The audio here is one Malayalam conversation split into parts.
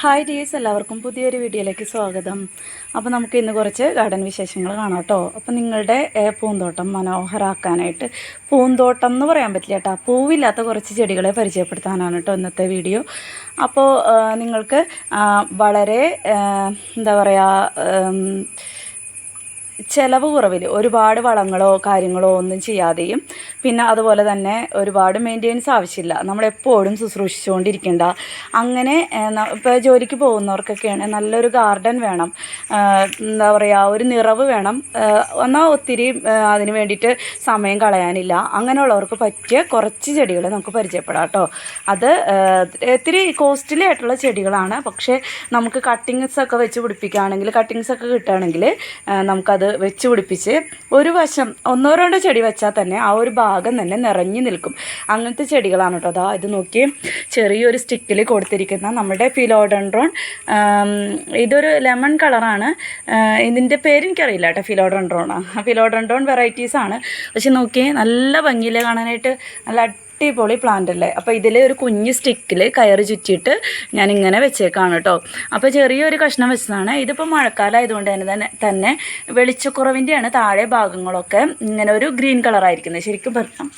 ഹായ് ഡീസ് എല്ലാവർക്കും പുതിയൊരു വീഡിയോയിലേക്ക് സ്വാഗതം. അപ്പോൾ നമുക്ക് ഇന്ന് കുറച്ച് ഗാർഡൻ വിശേഷങ്ങൾ കാണാം കേട്ടോ. അപ്പോൾ നിങ്ങളുടെ പൂന്തോട്ടം മനോഹരാക്കാനായിട്ട് പൂന്തോട്ടം എന്ന് പറയാൻ പറ്റില്ല കേട്ടോ. പൂവില്ലാത്ത കുറച്ച് ചെടികളെ പരിചയപ്പെടുത്താനാണ് കേട്ടോ ഇന്നത്തെ വീഡിയോ. അപ്പോൾ നിങ്ങൾക്ക് വളരെ എന്താ പറയുക ചിലവ് കുറവിൽ ഒരുപാട് വളങ്ങളോ കാര്യങ്ങളോ ഒന്നും ചെയ്യാതെയും പിന്നെ അതുപോലെ തന്നെ ഒരുപാട് മെയിന്റെനൻസ് ആവശ്യമില്ല. നമ്മളെപ്പോഴും ശുശ്രൂഷിച്ചുകൊണ്ടിരിക്കേണ്ട. അങ്ങനെ ഇപ്പോൾ ജോലിക്ക് പോകുന്നവർക്കൊക്കെയാണ് നല്ലൊരു ഗാർഡൻ വേണം. എന്താ പറയുക ഒരു നിറവ് വേണം. എന്നാൽ ഒത്തിരി അതിന് വേണ്ടിയിട്ട് സമയം കളയാനില്ല. അങ്ങനെയുള്ളവർക്ക് പറ്റിയ കുറച്ച് ചെടികൾ നമുക്ക് പരിചയപ്പെടാം കേട്ടോ. അത് ഒത്തിരി കോസ്റ്റ്ലി ആയിട്ടുള്ള ചെടികളാണ്. പക്ഷേ നമുക്ക് കട്ടിങ്സ് ഒക്കെ വെച്ച് പിടിപ്പിക്കുകയാണെങ്കിൽ കട്ടിങ്സ് ഒക്കെ കിട്ടുകയാണെങ്കിൽ നമുക്കത് വെച്ച് പിടിപ്പിച്ച് ഒരു വശം ഒന്നോ രണ്ടോ ചെടി വെച്ചാൽ തന്നെ ആ ഒരു ഭാഗം തന്നെ നിറഞ്ഞു നിൽക്കും. അങ്ങനത്തെ ചെടികളാണ് കേട്ടോ. അതാ ഇത് നോക്കി ചെറിയൊരു സ്റ്റിക്കിൽ കൊടുത്തിരിക്കുന്ന നമ്മുടെ ഫിലോഡൻഡ്രോൺ. ഇതൊരു ലെമൺ കളറാണ്. ഇതിന്റെ പേര് എനിക്കറിയില്ല കേട്ടോ ഫിലോഡൻഡ്രോണാണ് ഫിലോഡൻഡ്രോൺ വെറൈറ്റീസ് ആണ് പക്ഷെ നോക്കി നല്ല ഭംഗിയിൽ കാണാനായിട്ട് നല്ല അടിപൊളി പ്ലാന്റ് അല്ലേ? അപ്പോൾ ഇതിൽ ഒരു കുഞ്ഞ് സ്റ്റിക്കിൽ കയറ് ചുറ്റിയിട്ട് ഞാൻ ഇങ്ങനെ വെച്ചേക്കാണ് കേട്ടോ അപ്പോൾ ചെറിയൊരു കഷ്ണം വെച്ചതാണ്. ഇതിപ്പോൾ മഴക്കാലം ആയതുകൊണ്ട് തന്നെ തന്നെ തന്നെ വെളിച്ചക്കുറവിന്റെയാണ് താഴെ ഭാഗങ്ങളൊക്കെ ഇങ്ങനെ ഒരു ഗ്രീൻ കളറായിരിക്കുന്നത് ശരിക്കും പറഞ്ഞാൽ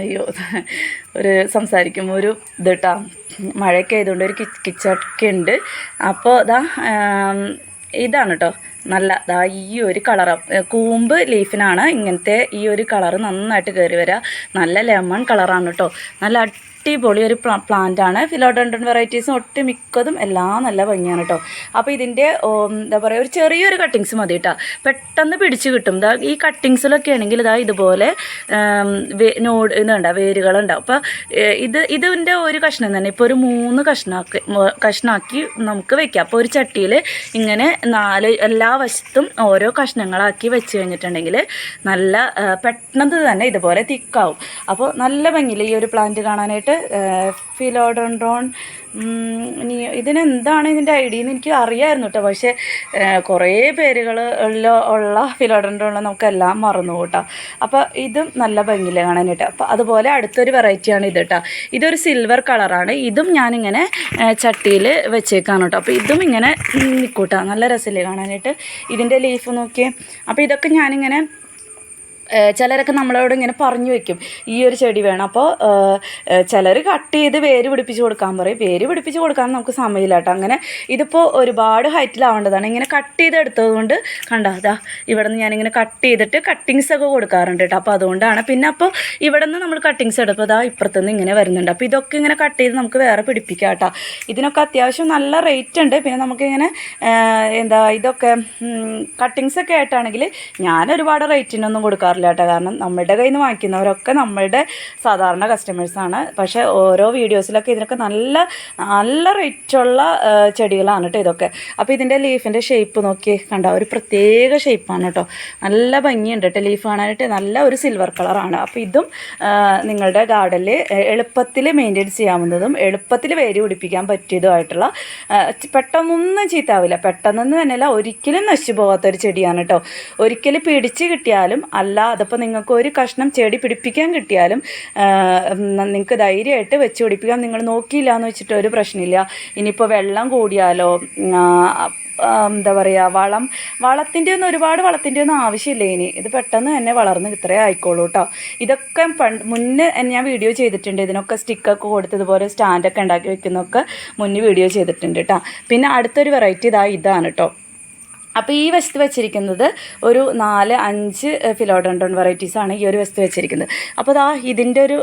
അയ്യോ ഒരു സംസാരിക്കുമ്പോൾ ഒരു ഇത് കേട്ടോ മഴയൊക്കെ ആയതുകൊണ്ട് ഒരു കിച്ച് കിച്ചൊക്കെ ഉണ്ട്. അപ്പോൾ ഇതാ ഇതാണ് കേട്ടോ നല്ല ദാ ഈ ഒരു കളറ് കൂമ്പ് ലീഫിനാണ് ഇങ്ങനത്തെ ഈ ഒരു കളറ് നന്നായിട്ട് കയറി വരിക നല്ല ലെമൺ കളറാണ് കേട്ടോ നല്ല അടിപൊളി ഒരു പ്ലാ പ്ലാന്റാണ് ഫിലോഡൻഡൻ വെറൈറ്റീസും ഒട്ടുമിക്കതും എല്ലാം നല്ല ഭംഗിയാണ് കേട്ടോ അപ്പോൾ ഇതിന്റെ എന്താ പറയുക ഒരു ചെറിയൊരു കട്ടിങ്സ് മതി കേട്ടോ പെട്ടെന്ന് പിടിച്ച് കിട്ടും. ഇതാ ഈ കട്ടിങ്സിലൊക്കെ ആണെങ്കിൽ ഇതാ ഇതുപോലെ നോട് ഇതുണ്ടാവും വേരുകളുണ്ടാവും അപ്പോൾ ഇത് ഇതിന്റെ ഒരു കഷ്ണം തന്നെ. ഇപ്പോൾ ഒരു മൂന്ന് കഷ്ണാക്കി കഷ്ണാക്കി നമുക്ക് വെക്കാം. അപ്പോൾ ഒരു ചട്ടിയിൽ ഇങ്ങനെ നാല് എല്ലാ വശത്തും ഓരോ കഷ്ണങ്ങളാക്കി വെച്ച് കഴിഞ്ഞിട്ടുണ്ടെങ്കിൽ നല്ല പെട്ടെന്ന് തന്നെ ഇതുപോലെ തിക്കാവും. അപ്പോൾ നല്ല ഭംഗിയിൽ ഈ ഒരു പ്ലാന്റ് കാണാനായിട്ട് ഫിലോഡോൺഡ്രോൺ ഇനി ഇതിനെന്താണ് ഇതിന്റെ ഐഡിയ എന്ന് എനിക്ക് അറിയാമായിരുന്നു കേട്ടോ. പക്ഷേ കുറേ പേരുകൾ ഉള്ള ഫിലോഡോൺഡ്രോൺ നമുക്കെല്ലാം മറന്നു കേട്ടോ. അപ്പോൾ ഇതും നല്ല ഭംഗിയില്ല കേട്ടോ. അപ്പോൾ അതുപോലെ അടുത്തൊരു വെറൈറ്റിയാണ് ഇത് കേട്ടോ. ഇതൊരു സിൽവർ കളറാണ്. ഇതും ഞാനിങ്ങനെ ചട്ടിയിൽ വെച്ചേക്കാണ് കേട്ടോ. അപ്പോൾ ഇതും ഇങ്ങനെ നിൽക്കൂട്ടോ നല്ല രസമില്ലേ കാണാനായിട്ട്? ഇതിന്റെ ലീഫ് നോക്കിയേ. അപ്പോൾ ഇതൊക്കെ ഞാനിങ്ങനെ ചിലരൊക്കെ നമ്മളോട് ഇങ്ങനെ പറഞ്ഞു വെക്കും ഈ ഒരു ചെടി വേണം. അപ്പോൾ ചിലർ കട്ട് ചെയ്ത് വേര് പിടിപ്പിച്ച് കൊടുക്കാൻ പറയും. വേര് പിടിപ്പിച്ച് കൊടുക്കാൻ നമുക്ക് സമയമില്ല കേട്ടോ. അങ്ങനെ ഇതിപ്പോൾ ഒരുപാട് ഹൈറ്റിലാവേണ്ടതാണ്. ഇങ്ങനെ കട്ട് ചെയ്ത് എടുത്തത് കൊണ്ട് കണ്ടോ ഇവിടെ നിന്ന് ഞാനിങ്ങനെ കട്ട് ചെയ്തിട്ട് കട്ടിങ്സ് ഒക്കെ കൊടുക്കാറുണ്ട് കേട്ടോ. അപ്പോൾ അതുകൊണ്ടാണ്. പിന്നെ അപ്പോൾ ഇവിടെ നിന്ന് നമ്മൾ കട്ടിങ്സ് എടുപ്പോൾ അതാ ഇപ്പുറത്തുനിന്ന് ഇങ്ങനെ വരുന്നുണ്ട്. അപ്പോൾ ഇതൊക്കെ ഇങ്ങനെ കട്ട് ചെയ്ത് നമുക്ക് വേറെ പിടിപ്പിക്കാം കേട്ടോ. ഇതിനൊക്കെ അത്യാവശ്യം നല്ല റേറ്റ് ഉണ്ട്. പിന്നെ നമുക്കിങ്ങനെ എന്താ ഇതൊക്കെ കട്ടിങ്സ് ഒക്കെ ആയിട്ടാണെങ്കിൽ ഞാൻ ഒരുപാട് റേറ്റിനൊന്നും കൊടുക്കാറില്ല. കേട്ടോ കാരണം നമ്മുടെ കയ്യിൽ നിന്ന് വാങ്ങിക്കുന്നവരൊക്കെ നമ്മളുടെ സാധാരണ കസ്റ്റമേഴ്സാണ് പക്ഷേ ഓരോ വീഡിയോസിലൊക്കെ ഇതിനൊക്കെ നല്ല നല്ല റേറ്റുള്ള ചെടികളാണ് കേട്ടോ ഇതൊക്കെ. അപ്പോൾ ഇതിന്റെ ലീഫിന്റെ ഷേപ്പ് നോക്കി കണ്ട? ഒരു പ്രത്യേക ഷേപ്പാണ് കേട്ടോ നല്ല ഭംഗിയുണ്ട് കേട്ടോ ലീഫ് കാണാനായിട്ട്. നല്ല ഒരു സിൽവർ കളറാണ് അപ്പോൾ ഇതും നിങ്ങളുടെ ഗാർഡനിൽ എളുപ്പത്തിൽ മെയിന്റെയിൻ ചെയ്യാവുന്നതും എളുപ്പത്തിൽ വേര് പിടിപ്പിക്കാൻ പറ്റിയതുമായിട്ടുള്ള പെട്ടെന്നൊന്നും ചീത്താവില്ല. പെട്ടെന്നൊന്നും തന്നെയല്ല ഒരിക്കലും നശിച്ചു പോകാത്ത ഒരു ചെടിയാണ് കേട്ടോ ഒരിക്കൽ പിടിച്ച് കിട്ടിയാലും അല്ല അതിപ്പോൾ നിങ്ങൾക്ക് ഒരു കഷ്ണം ചെടി പിടിപ്പിക്കാൻ കിട്ടിയാലും നിങ്ങൾക്ക് ധൈര്യമായിട്ട് വെച്ച് പിടിപ്പിക്കാം. നിങ്ങൾ നോക്കിയില്ല എന്ന് വെച്ചിട്ട് ഒരു പ്രശ്നമില്ല. ഇനിയിപ്പോൾ വെള്ളം കൂടിയാലോ എന്താ പറയുക വളം വളത്തിന്റെ ഒന്നും ഒരുപാട് വളത്തിന്റെ ഒന്നും ആവശ്യമില്ല ഇനി. ഇത് പെട്ടെന്ന് തന്നെ വളർന്ന് ഇത്രേ ആയിക്കോളൂ കേട്ടോ ഇതൊക്കെ പണ്ട് മുന്നേ ഞാൻ വീഡിയോ ചെയ്തിട്ടുണ്ട്. ഇതിനൊക്കെ സ്റ്റിക്കൊക്കെ കൊടുത്ത് ഇതുപോലെ സ്റ്റാൻഡൊക്കെ ഉണ്ടാക്കി വെക്കുന്നൊക്കെ മുന്നേ വീഡിയോ ചെയ്തിട്ടുണ്ട് കേട്ടോ പിന്നെ അടുത്തൊരു വെറൈറ്റി ഇതാ ഇതാണ് കേട്ടോ അപ്പോൾ ഈ വശത്ത് വെച്ചിരിക്കുന്നത് ഒരു നാല് അഞ്ച് ഫിലോഡൺഡോൺ വെറൈറ്റീസ് ആണ് ഈ ഒരു വശത്ത് വെച്ചിരിക്കുന്നത്. അപ്പോൾ അതാ ഇതിന്റെ ഒരു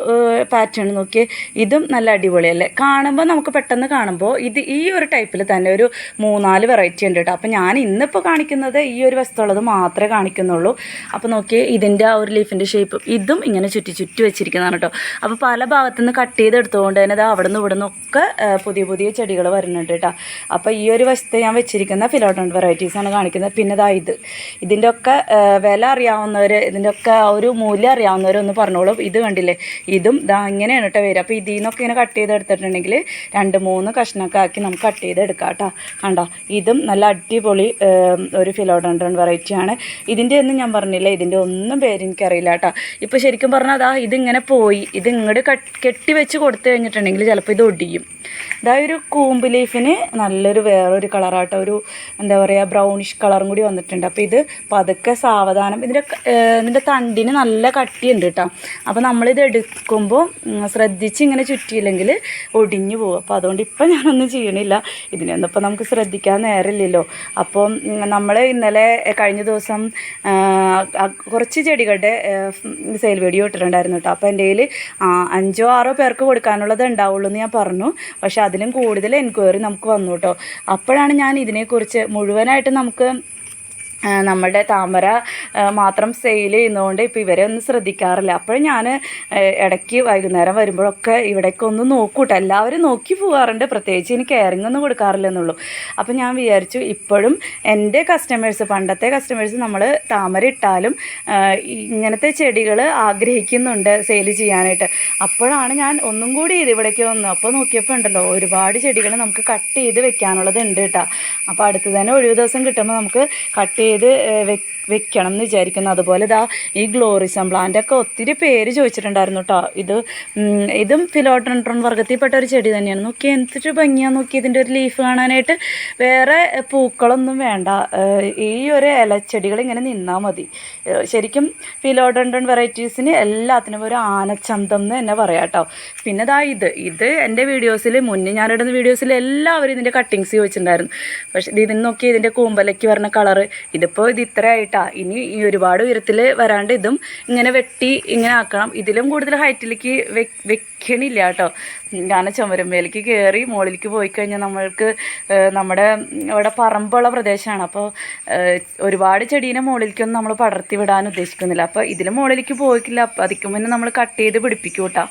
പാറ്റേൺ നോക്കി ഇതും നല്ല അടിപൊളിയല്ലേ കാണുമ്പോൾ നമുക്ക് പെട്ടെന്ന് കാണുമ്പോൾ ഇത് ഈ ഒരു ടൈപ്പിൽ തന്നെ ഒരു മൂന്നാൽ വെറൈറ്റി ഉണ്ട് കേട്ടോ അപ്പോൾ ഞാൻ ഇന്നിപ്പോൾ കാണിക്കുന്നത് ഈ ഒരു വശത്തുള്ളത് മാത്രമേ കാണിക്കുന്നുള്ളൂ. അപ്പോൾ നോക്കി ഇതിന്റെ ആ ഒരു ലീഫിന്റെ ഷേപ്പ് ഇതും ഇങ്ങനെ ചുറ്റി ചുറ്റി വെച്ചിരിക്കുന്നതാണ് കേട്ടോ അപ്പോൾ പല ഭാഗത്തുനിന്ന് കട്ട് ചെയ്തെടുത്തുകൊണ്ട് തന്നെ ഇത് അവിടെ നിന്ന് ഇവിടെ നിന്നൊക്കെ പുതിയ പുതിയ ചെടികൾ വരുന്നുണ്ട് കേട്ടോ അപ്പോൾ ഈ ഒരു വശത്ത് ഞാൻ വെച്ചിരിക്കുന്ന ഫിലോഡോൺ വെറൈറ്റീസ് ആണ് കാണിക്കുന്നത്. പിന്നെ ഇതാ ഇത്. ഇതിന്റെ ഒക്കെ വില അറിയാവുന്നവർ ഇതിന്റെ ഒക്കെ ആ ഒരു മൂല്യം അറിയാവുന്നവർ ഒന്ന് പറഞ്ഞോളൂ. ഇത് കണ്ടില്ലേ? ഇതും ഇതാ ഇങ്ങനെയാണ് കേട്ടോ വരിക. അപ്പോൾ ഇതിൽ നിന്നൊക്കെ ഇങ്ങനെ കട്ട് ചെയ്തെടുത്തിട്ടുണ്ടെങ്കിൽ രണ്ട് മൂന്ന് കഷ്ണമൊക്കെ ആക്കി നമുക്ക് കട്ട് ചെയ്തെടുക്കാം കേട്ടോ. കണ്ടോ? ഇതും നല്ല അടിപൊളി ഒരു ഫിലോഡൻഡ്രൺ വെറൈറ്റിയാണ് ഇതിന്റെ ഒന്നും ഞാൻ പറഞ്ഞില്ല? ഇതിന്റെ ഒന്നും പേര് എനിക്കറിയില്ല കേട്ടോ. ഇപ്പോൾ ശരിക്കും പറഞ്ഞാൽ അതാ ഇതിങ്ങനെ പോയി. ഇത് ഇങ്ങോട്ട് കെട്ടി വെച്ച് കൊടുത്തു കഴിഞ്ഞിട്ടുണ്ടെങ്കിൽ ചിലപ്പോൾ ഇത് ഒടിയും. അതായത് ഒരു കൂമ്പ് ലീഫിന് നല്ലൊരു വേറൊരു കളറാട്ടോ. ഒരു എന്താ പറയുക ബ്രൗണിഷ് കളറും കൂടി വന്നിട്ടുണ്ട്. അപ്പോൾ ഇത് പതുക്കെ സാവധാനം. ഇതിന്റെ ഇതിന്റെ തണ്ടിന് നല്ല കട്ടിയുണ്ട് കേട്ടോ അപ്പോൾ നമ്മളിത് എടുക്കുമ്പോൾ ശ്രദ്ധിച്ച് ഇങ്ങനെ ചുറ്റിയില്ലെങ്കിൽ ഒടിഞ്ഞു പോകും. അപ്പോൾ അതുകൊണ്ട് ഇപ്പം ഞാനൊന്നും ചെയ്യണില്ല. ഇതിനൊന്നും ഇപ്പം നമുക്ക് ശ്രദ്ധിക്കാൻ നേരമില്ലല്ലോ. അപ്പം നമ്മൾ ഇന്നലെ കഴിഞ്ഞ ദിവസം കുറച്ച് ചെടികളുടെ സെയിൽ വീഡിയോ ഇട്ടിട്ടുണ്ടായിരുന്നു കേട്ടോ അപ്പോൾ എന്റെ കയ്യിൽ അഞ്ചോ ആറോ പേർക്ക് കൊടുക്കാനുള്ളത് ഉണ്ടാവുള്ളൂ എന്ന് ഞാൻ പറഞ്ഞു. പക്ഷേ അതിലും കൂടുതൽ എൻക്വയറി നമുക്ക് വന്നു കേട്ടോ. അപ്പോഴാണ് ഞാൻ ഇതിനെക്കുറിച്ച് മുഴുവനായിട്ട് നമുക്ക് നമ്മുടെ താമര മാത്രം സെയിൽ ചെയ്യുന്നതുകൊണ്ട് ഇപ്പോൾ ഇവരെ ഒന്നും ശ്രദ്ധിക്കാറില്ല. അപ്പോഴും ഞാൻ ഇടയ്ക്ക് വൈകുന്നേരം വരുമ്പോഴൊക്കെ ഇവിടേക്ക് ഒന്ന് നോക്കൂട്ടോ. എല്ലാവരും നോക്കി പോകാറുണ്ട് പ്രത്യേകിച്ച് എനിക്ക് കെയറിങ് ഒന്നും കൊടുക്കാറില്ലെന്നുള്ളൂ. അപ്പോൾ ഞാൻ വിചാരിച്ചു ഇപ്പോഴും എന്റെ കസ്റ്റമേഴ്സ് പണ്ടത്തെ കസ്റ്റമേഴ്സ് നമ്മൾ താമര ഇട്ടാലും ഇങ്ങനത്തെ ചെടികൾ ആഗ്രഹിക്കുന്നുണ്ട് സെയിൽ ചെയ്യാനായിട്ട്. അപ്പോഴാണ് ഞാൻ ഒന്നും കൂടി ഇത് ഇവിടേക്ക് വന്നു. അപ്പോൾ നോക്കിയപ്പോൾ ഉണ്ടല്ലോ ഒരുപാട് ചെടികൾ നമുക്ക് കട്ട് ചെയ്ത് വെക്കാനുള്ളത് ഉണ്ട് കേട്ടോ അപ്പോൾ അടുത്ത് തന്നെ ഒഴിവ് ദിവസം കിട്ടുമ്പോൾ നമുക്ക് കട്ട് ചെയ്ത് വെക്കണം എന്ന് വിചാരിക്കുന്നു. അതുപോലെ ഇതാ ഈ ഗ്ലോറിസം പ്ലാന്റൊക്കെ ഒത്തിരി പേര് ചോദിച്ചിട്ടുണ്ടായിരുന്നു കേട്ടോ ഇത് ഇതും ഫിലോട്രൻട്രോൺ വർഗത്തിൽപ്പെട്ട ഒരു ചെടി തന്നെയാണ്. നോക്കി എന്തൊരു ഭംഗിയാന്ന് നോക്കി ഇതിന്റെ ഒരു ലീഫ് കാണാനായിട്ട്. വേറെ പൂക്കളൊന്നും വേണ്ട. ഈ ഒരു ഇലച്ചെടികൾ ഇങ്ങനെ നിന്നാൽ മതി. ശരിക്കും ഫിലോഡൻഡ്രൺ വെറൈറ്റീസിന് എല്ലാത്തിനും ഒരു ആനച്ചന്തം എന്ന് തന്നെ പറയാം കേട്ടോ പിന്നെ ഇതാ ഇത്. ഇത് എന്റെ വീഡിയോസിൽ മുന്നേ ഞാനിടുന്ന വീഡിയോസിൽ എല്ലാവരും ഇതിന്റെ കട്ടിങ്സ് ചോദിച്ചിട്ടുണ്ടായിരുന്നു. പക്ഷേ ഇത് ഇതിന് നോക്കി ഇതിന്റെ കൂമ്പലയ്ക്ക് വരുന്ന കളറ് ഇതിപ്പോൾ ഇത് ഇത്ര ആയിട്ടാ ഇനി ഈ ഒരുപാട് ഉയരത്തിൽ വരാണ്ട് ഇതും ഇങ്ങനെ വെട്ടി ഇങ്ങനെ ആക്കണം. ഇതിലും കൂടുതൽ ഹൈറ്റിലേക്ക് വെക്കണില്ല കേട്ടോ. കാരണം ചുമരമ്പേലേക്ക് കയറി മുകളിലേക്ക് പോയി കഴിഞ്ഞാൽ നമ്മൾക്ക് നമ്മുടെ ഇവിടെ പറമ്പുള്ള പ്രദേശമാണ് അപ്പോൾ ഒരുപാട് ചെടീനെ മുകളിലേക്കൊന്നും നമ്മൾ പടർത്തി വിടാൻ ഉദ്ദേശിക്കുന്നില്ല. അപ്പോൾ ഇതിൽ മുകളിലേക്ക് പോയിക്കില്ല അപ്പോൾ അതിക്കുമ്പോൾ നമ്മൾ കട്ട് ചെയ്ത് പിടിപ്പിക്കും കേട്ടോ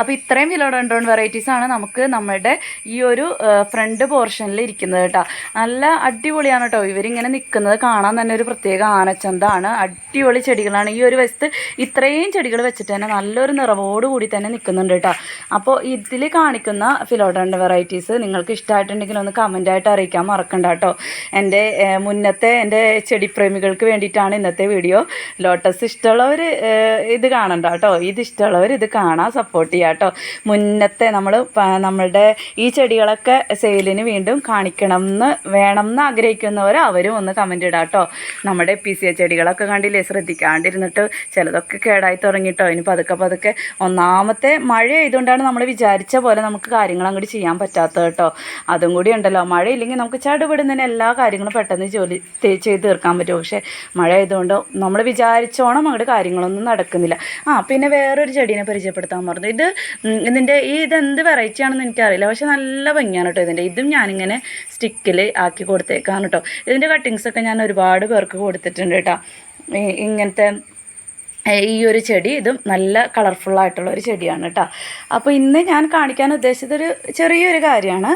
അപ്പോൾ ഇത്രയും ഫിലോഡോൺഡ്രോൺ വെറൈറ്റീസ് ആണ് നമുക്ക് നമ്മുടെ ഈ ഒരു ഫ്രണ്ട് പോർഷനിൽ ഇരിക്കുന്നത് കേട്ടോ. നല്ല അടിപൊളിയാണ് കേട്ടോ. ഇവരിങ്ങനെ നിൽക്കുന്നത് കാണാൻ തന്നെ ഒരു പ്രത്യേക ആനച്ചന്താണ്. അടിപൊളി ചെടികളാണ്. ഈ ഒരു വശത്ത് ഇത്രയും ചെടികൾ വെച്ചിട്ട് തന്നെ നല്ലൊരു നിറവോട് കൂടി തന്നെ നിൽക്കുന്നുണ്ട് കേട്ടോ. അപ്പോൾ ഇതിൽ കാണിക്കുന്ന ഫിലോഡോൺ വെറൈറ്റീസ് നിങ്ങൾക്ക് ഇഷ്ടമായിട്ടുണ്ടെങ്കിൽ ഒന്ന് കമന്റായിട്ട് അറിയിക്കാൻ മറക്കണ്ട കേട്ടോ. എന്റെ മുന്നത്തെ എന്റെ ചെടി പ്രേമികൾക്ക് വേണ്ടിയിട്ടാണ് ഇന്നത്തെ വീഡിയോ. ലോട്ടസ് ഇഷ്ടമുള്ളവർ ഇത് കാണണ്ട കേട്ടോ. ഇത് ഇഷ്ടമുള്ളവർ ഇത് കാണാൻ സപ്പോർട്ട് ചെയ്യാം കേട്ടോ മുന്നത്തെ നമ്മൾ നമ്മളുടെ ഈ ചെടികളൊക്കെ സെയിലിന് വീണ്ടും കാണിക്കണം എന്ന് വേണം എന്ന് ആഗ്രഹിക്കുന്നവർ അവരും ഒന്ന് കമന്റ് ഇടാം കേട്ടോ നമ്മുടെ പി സി എ ചെടികളൊക്കെ കണ്ടില്ലേ? ശ്രദ്ധിക്കാണ്ടിരുന്നിട്ട് ചിലതൊക്കെ കേടായി തുടങ്ങിയിട്ടോ ഇനി പതുക്കെ പതുക്കെ ഒന്നാമത്തെ മഴ ആയതുകൊണ്ടാണ് നമ്മൾ വിചാരിച്ച പോലെ നമുക്ക് കാര്യങ്ങൾ അങ്ങോട്ട് ചെയ്യാൻ പറ്റാത്തത് കേട്ടോ. അതും കൂടി ഉണ്ടല്ലോ. മഴ ഇല്ലെങ്കിൽ നമുക്ക് ചടുപിടുന്നതിന് എല്ലാ കാര്യങ്ങളും പെട്ടെന്ന് ജോലി ചെയ്ത് തീർക്കാൻ പറ്റും. പക്ഷേ മഴ ആയതുകൊണ്ട് നമ്മൾ വിചാരിച്ചോണം അങ്ങോട്ട് കാര്യങ്ങളൊന്നും നടക്കുന്നില്ല. ആ പിന്നെ വേറൊരു ചെടീനെ പരിചയപ്പെടുത്താൻ പറഞ്ഞു. ഇത് ഇതിന്റെ ഈ ഇതെന്ത് വെറൈറ്റി ആണെന്ന് എനിക്കറിയില്ല. പക്ഷെ നല്ല ഭംഗിയാണ് കേട്ടോ ഇതിന്റെ ഇതും ഞാനിങ്ങനെ സ്റ്റിക്കിൽ ആക്കി കൊടുത്തേക്കാണ് കേട്ടോ ഇതിന്റെ കട്ടിങ്സൊക്കെ ഞാൻ ഒരുപാട് പേർക്ക് കൊടുത്തിട്ടുണ്ട് കേട്ടോ ഇങ്ങനത്തെ ഈ ഒരു ചെടി ഇതും നല്ല കളർഫുൾ ആയിട്ടുള്ള ഒരു ചെടിയാണ് കേട്ടോ അപ്പോൾ ഇന്ന് ഞാൻ കാണിക്കാൻ ഉദ്ദേശിച്ചതൊരു ചെറിയൊരു കാര്യമാണ്.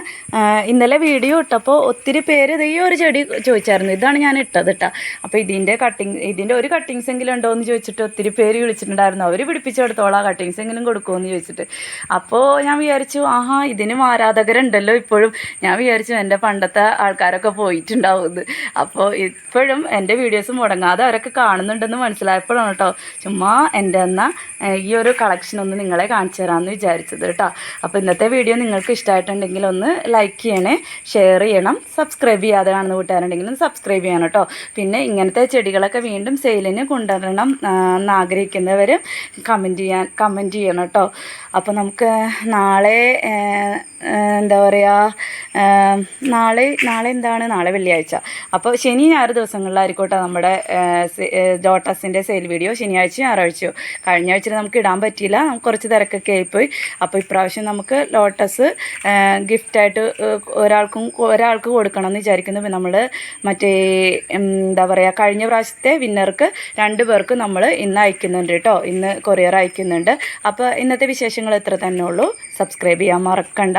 ഇന്നലെ വീഡിയോ ഇട്ടപ്പോൾ ഒത്തിരി പേര് ഇത് ഈ ഒരു ചെടി ചോദിച്ചായിരുന്നു. ഇതാണ് ഞാൻ ഇട്ടത് കേട്ടോ അപ്പോൾ ഇതിന്റെ കട്ടിങ് ഇതിന്റെ ഒരു കട്ടിങ്സ് എങ്കിലും ഉണ്ടോ എന്ന് ചോദിച്ചിട്ട് ഒത്തിരി പേര് വിളിച്ചിട്ടുണ്ടായിരുന്നു. അവർ പിടിപ്പിച്ചെടുത്തോളാം കട്ടിങ്സ് എങ്കിലും കൊടുക്കുമെന്ന് ചോദിച്ചിട്ട്. അപ്പോൾ ഞാൻ വിചാരിച്ചു ആഹാ ഇതിനും ആരാധകരുണ്ടല്ലോ ഇപ്പോഴും. ഞാൻ വിചാരിച്ചു എന്റെ പണ്ടത്തെ ആൾക്കാരൊക്കെ പോയിട്ടുണ്ടാവും അപ്പോൾ ഇപ്പോഴും എന്റെ വീഡിയോസ് മുടങ്ങാതെ അവരൊക്കെ കാണുന്നുണ്ടെന്ന് മനസ്സിലായപ്പോഴാണ് കേട്ടോ ചുമ്മാ എന്റെ എന്ന ഈ ഒരു കളക്ഷൻ ഒന്ന് നിങ്ങളെ കാണിച്ചു തരാമെന്ന് വിചാരിച്ചത് കേട്ടോ. അപ്പോൾ ഇന്നത്തെ വീഡിയോ നിങ്ങൾക്ക് ഇഷ്ടമായിട്ടുണ്ടെങ്കിൽ ഒന്ന് ലൈക്ക് ചെയ്യണേ ഷെയർ ചെയ്യണം സബ്സ്ക്രൈബ് ചെയ്യാതെ കാണുന്ന കൂട്ടുകാരുണ്ടെങ്കിലും സബ്സ്ക്രൈബ് ചെയ്യണം കേട്ടോ. പിന്നെ ഇങ്ങനത്തെ ചെടികളൊക്കെ വീണ്ടും സെയിലിന് കൊണ്ടുവരണം എന്ന് ആഗ്രഹിക്കുന്നവർ കമന്റ് ചെയ്യാൻ കമന്റ് ചെയ്യണം കേട്ടോ. അപ്പോൾ നമുക്ക് നാളെ എന്താ പറയുക നാളെ നാളെ എന്താണ്? നാളെ വെള്ളിയാഴ്ച. അപ്പോൾ ശനി ഞായർ ദിവസങ്ങളിലായിരിക്കോട്ടെ നമ്മുടെ ഡോട്ടസിന്റെ സെയിൽ വീഡിയോ ശനിയാഴ്ച ഞായറാഴ്ചയോ. കഴിഞ്ഞ ആഴ്ച നമുക്ക് ഇടാൻ പറ്റിയില്ല. നമുക്ക് കുറച്ച് തിരക്കൊക്കെ ആയിപ്പോയി. അപ്പോൾ ഇപ്രാവശ്യം നമുക്ക് ലോട്ടസ് ഗിഫ്റ്റായിട്ട് ഒരാൾക്കും ഒരാൾക്ക് കൊടുക്കണം എന്ന് വിചാരിക്കുന്നു നമ്മൾ മറ്റേ എന്താ പറയുക കഴിഞ്ഞ പ്രാവശ്യത്തെ വിന്നർക്ക് രണ്ട് പേർക്ക് നമ്മൾ ഇന്ന് അയക്കുന്നുണ്ട് കേട്ടോ. ഇന്ന് കൊറിയർ അയക്കുന്നുണ്ട്. അപ്പോൾ ഇന്നത്തെ വിശേഷങ്ങൾ ഇത്ര തന്നെ ഉള്ളൂ. സബ്സ്ക്രൈബ് ചെയ്യാൻ മറക്കണ്ട.